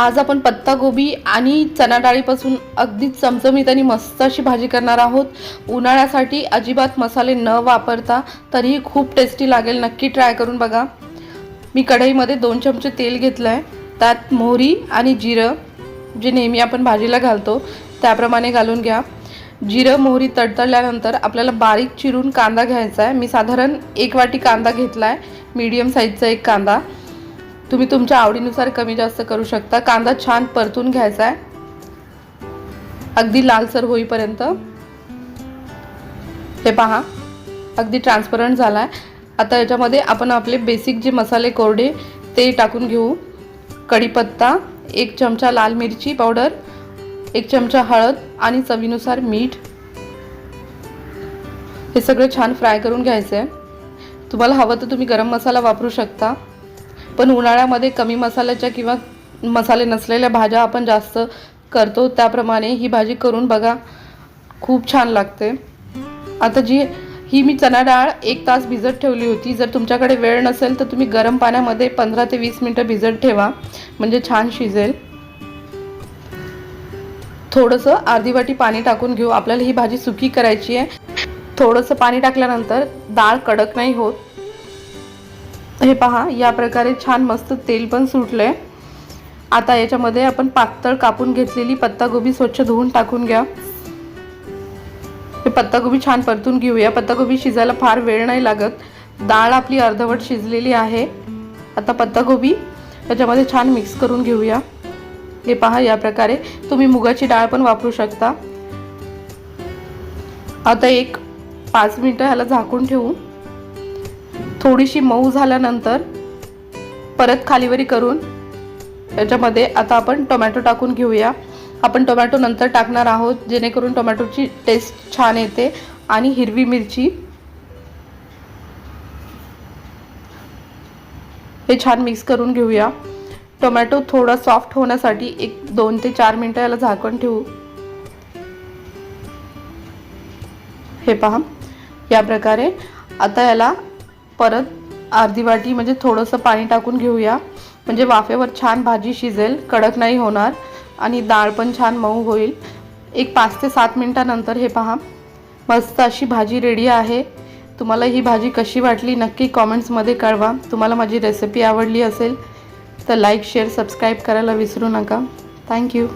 आज आपण पत्तागोबी आणि चणाडाळीपासून अगदी चमचमीत आणि मस्त अशी भाजी करणार आहोत. उन्हाळ्यासाठी अजिबात मसाले न वापरता तरीही खूप टेस्टी लागेल. नक्की ट्राय करून बघा. मी कढईमध्ये दोन चमचे तेल घेतलं आहे त्यात मोहरी आणि जिरं जे नेहमी आपण भाजीला घालतो त्याप्रमाणे घालून घ्या. जिरं मोहरी तडतडल्यानंतर आपल्याला बारीक चिरून कांदा घ्यायचा आहे मी साधारण एक वाटी कांदा घेतला आहे मीडियम साईजचा एक कांदा. तुम्ही तुमच्या आवडीनुसार कमी जास्त करू शकता. कांदा छान परतून घ्यायचा आहे. अगदी लालसर होईपर्यंत. हे पहा अगदी ट्रान्सपरंट झाला आहे आता याच्यामध्ये आपण आपले बेसिक जे मसाले कोरडे ते टाकून घेऊ. कढीपत्ता एक चमचा लाल मिरची पावडर एक चमचा हळद आणि चवीनुसार मीठ. हे सगळं छान फ्राय करून घ्यायचं आहे तुम्हाला हवं तर तुम्ही गरम मसाला वापरू शकता. पण उन्हाळ्यामध्ये कमी मसाल्याच्या किंवा मसाले नसलेल्या भाज्या आपण जास्त करतो. त्याप्रमाणे ही भाजी करून बघा खूप छान लागते. आता जी ही मी चणा डाळ एक तास भिजत ठेवली होती. जर तुमच्याकडे वेळ नसेल तर तुम्ही गरम पाण्यामध्ये पंधरा ते वीस मिनटं भिजत ठेवा म्हणजे छान शिजेल. थोडंसं अर्धी वाटी पाणी टाकून घेऊ. आपल्याला ही भाजी सुकी करायची आहे. थोडंसं पाणी टाकल्यानंतर डाळ कडक नाही होत. हे पहा या प्रकारे छान मस्त तेल पण सुटलं आहे आता याच्यामध्ये आपण पातळ कापून घेतलेली पत्तागोबी स्वच्छ धुवून टाकून घ्या. हे पत्तागोबी छान परतून घेऊया. पत्तागोबी शिजायला फार वेळ नाही लागत. डाळ आपली अर्धवट शिजलेली आहे. आता पत्तागोबी त्याच्यामध्ये छान मिक्स करून घेऊया. हे पहा या प्रकारे तुम्ही मुगाची डाळ पण वापरू शकता. आता एक पाच मिनटं ह्याला झाकून ठेवू. थोडीशी मऊ झाल्यानंतर परत खालीवरी करून याच्यामध्ये आता आपण टोमॅटो टाकून घेऊया. आपण टोमॅटो नंतर टाकणार आहोत जेणेकरून टोमॅटोची टेस्ट छान येते आणि हिरवी मिरची हे छान मिक्स करून घेऊया. टोमॅटो थोडा सॉफ्ट होण्यासाठी एक दोन ते चार मिनटं याला झाकण ठेवू. हे पहा. या प्रकारे आता याला परत अर्धी वाटी म्हणजे थोडंसं पाणी टाकून घेऊया. म्हणजे वाफेवर छान भाजी शिजेल कडक नाही होणार आणि डाळ पण छान मऊ होईल. एक पाच ते सात मिनटानंतर हे पहा मस्त अशी भाजी रेडी आहे. तुम्हाला ही भाजी कशी वाटली नक्की कॉमेंट्समध्ये कळवा. तुम्हाला माझी रेसिपी आवडली असेल तर लाईक शेअर सबस्क्राईब करायला विसरू नका. थँक्यू